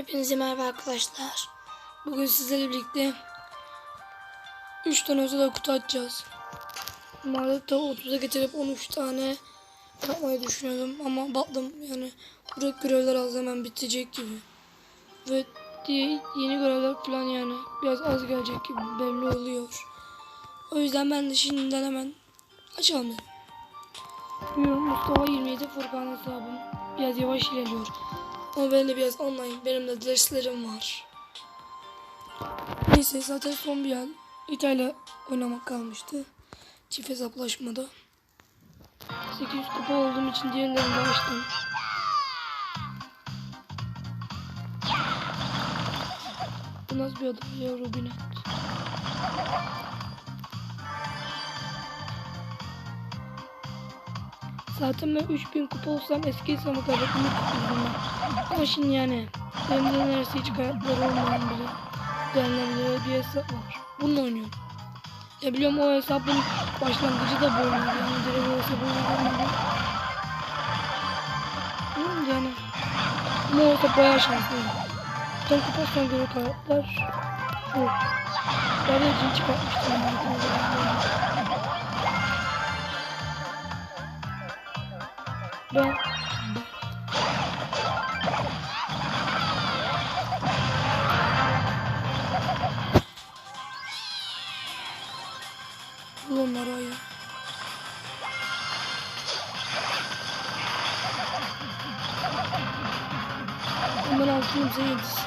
Hepinize merhaba arkadaşlar. Bugün sizlerle birlikte 3 tane özel kutu açacağız. Normalde da 30'a getirip 13 tane yapmayı düşünüyordum ama baktım yani buraya görevler az hemen bitecek gibi. Ve yeni görevler falan yani biraz az gelecek gibi belli oluyor. O yüzden ben de şimdiden hemen açalım. Bilmiyorum Mustafa 27 Furkan hesabım biraz yavaş ilerliyor. Ama ben de biraz online. Benim de derslerim var. Neyse zaten son bir an İtalya oynamak kalmıştı. Çift hesaplaşmada. 800 kupa olduğum için diğerlerini de açtım. Bu nasıl bir adam ya Robinet? Zaten ben 3000 kupa olsam eski hesabı tuturdum ben. Ama şimdi yani elimde neredeyse hiç kayıtları olmayan biri denilebilir bir hesap var. Bununla oynuyorum. Ya biliyorum o hesabın başlangıcı da böyle. Yani direkt o hesabı oynamadım. Bilmiyorum yani. Ama o hesap bayağı şanslıyım. Son kupasına göre kayıtlar şu. Ben de cin çıkartmıştım. Ben Bul onları ayı. Hemen altınımıza yediz.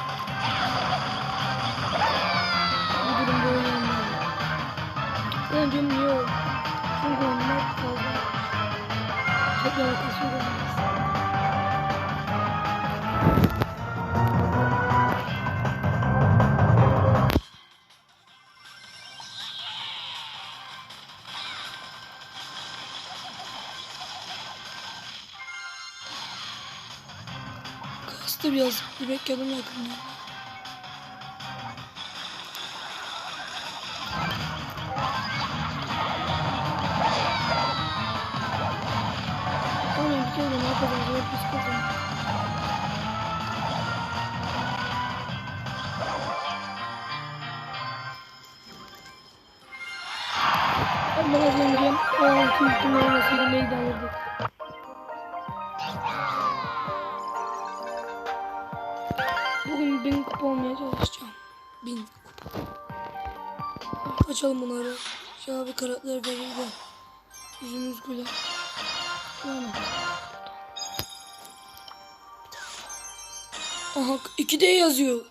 Bu durumda oynayamıyorum. Ben diyorum niye o? Çünkü onlar fazla. Çok alakası yok. Kastı biraz. Yemek yanım yakında. Ama az önce o altı üstüne olmasıyla meydan alırdık. Bugün bin kupa olmaya çalışacağım. Bin kupa. Açalım bunları. Şöyle bir karakter verir de. Yüzümüz güler. Yani. Aha 2D yazıyor.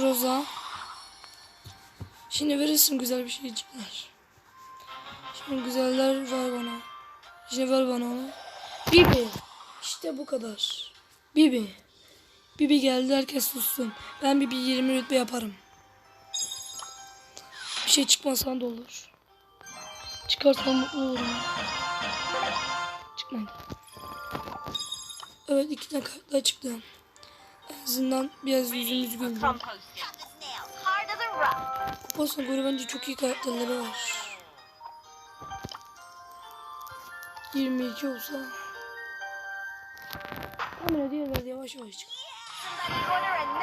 Roza. Şimdi verirsin güzel bir şeycikler. Şimdi güzeller ver bana. Şimdi ver bana onu. Bibi. İşte bu kadar. Bibi. Bibi geldi herkes sussun. Ben Bibi 20 rütbe yaparım. Bir şey çıkmasan da olur. Çıkarsam mutlu olurum. Çıkmadı. Evet iki tane kartlar çıktı. En azından biraz yüzümüz güldü. Kupasına göre bence çok iyi karakterleri var. 22 olsa. Ama diğerleri yavaş yavaş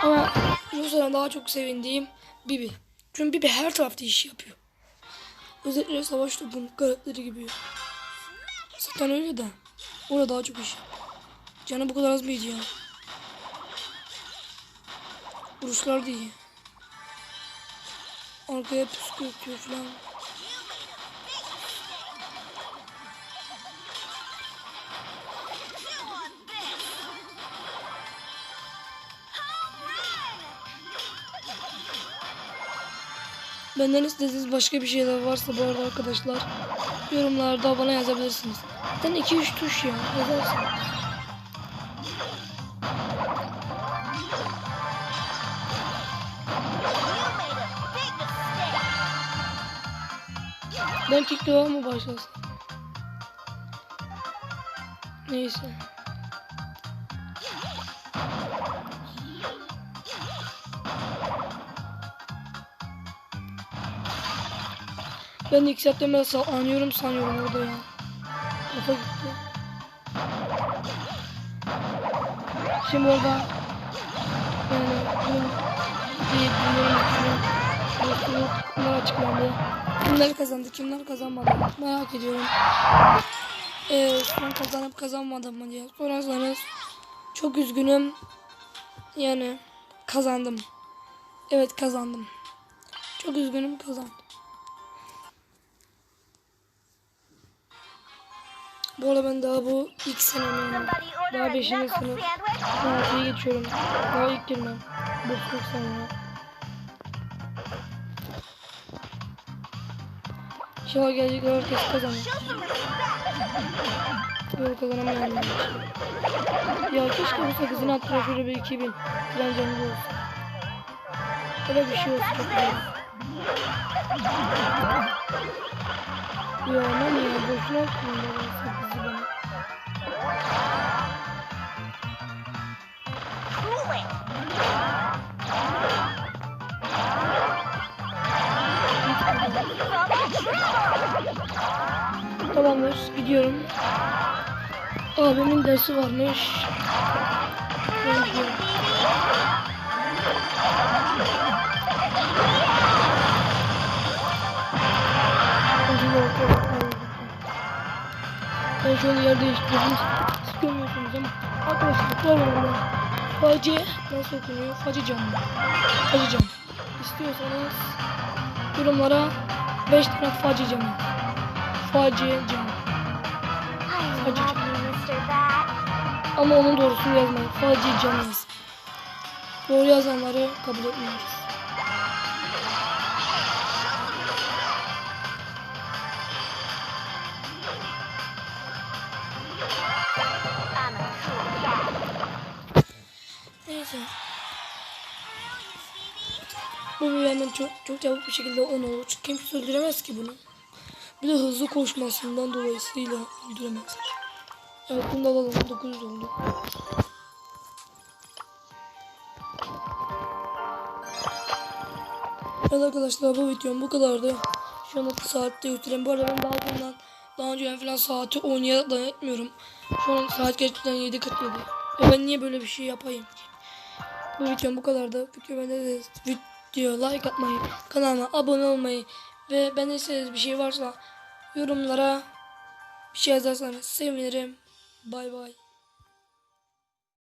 a Ama bu sene daha çok sevindiğim Bibi. Çünkü Bibi her tarafta iş yapıyor. Özellikle savaş topun karakteri gibi. Zaten öyle de. Orada daha çok iş yapıyor. Canı bu kadar az mıydı ya? Vuruşlar da iyi. Arkaya püskürtüyor falan. Benden istediğiniz başka bir şeyler varsa bu arada arkadaşlar yorumlarda bana yazabilirsiniz. Zaten 2-3 tuş ya yazarsınız. Ben TikTok'a mı başlasam? Neyse. Ben ilk saatten beri sa- anıyorum sanıyorum orada ya. Kafa gitti. Şimdi orada Yani dün bunlar açıklandı. Kimler kazandı, kimler kazanmadı merak ediyorum. Ee, son kazanıp kazanmadım mı diye sorarsanız çok üzgünüm. Yani kazandım. Evet kazandım. Çok üzgünüm kazandım. Bu arada ben daha bu ilk senem Daha a 5. knuckle sınıf. Altıyı geçiyorum. Daha ilk girmem. Boşluk sonra. İnşallah gelecek herkes kazanır. Yok kazanamayan. Ya keşke bu sakızın hattına şöyle bir 2000 falan canlı olsun. Öyle bir şey olsun. Ya aman ya boşuna attım ben sakızı bana. Tamamdır gidiyorum. Abimin dersi varmış. Ben gidiyorum. Ben şu an yer değiştirdim. Siz görmüyorsunuz ama arkadaşlar var orada. Facı nasıl okunuyor? Facı cam. Facı cam. İstiyorsanız yorumlara 5 tane facı camı. Facı cam. I Acı love you, Mr. Bat. Ama onun doğrusunu yazmayın. Facı cam yazın. Doğru yazanları kabul etmiyoruz. Neyse. Bu bir çok, çok çabuk bir şekilde 10 olur. Çünkü kimse öldüremez ki bunu. Bir de hızlı koşmasından dolayısıyla öldüremezler. Evet bunu da alalım. 900 oldu. Evet arkadaşlar bu videom bu kadardı. Şu an saatte götüreyim. Bu arada ben daha bundan daha önce falan saati oynayarak da etmiyorum. Şu an saat gerçekten 7.47. Ve ben niye böyle bir şey yapayım ki? Bu videom bu kadardı. Video bende video like atmayı, kanalıma abone olmayı ve istediğiniz bir şey varsa yorumlara bir şey yazarsanız sevinirim. Bay bay.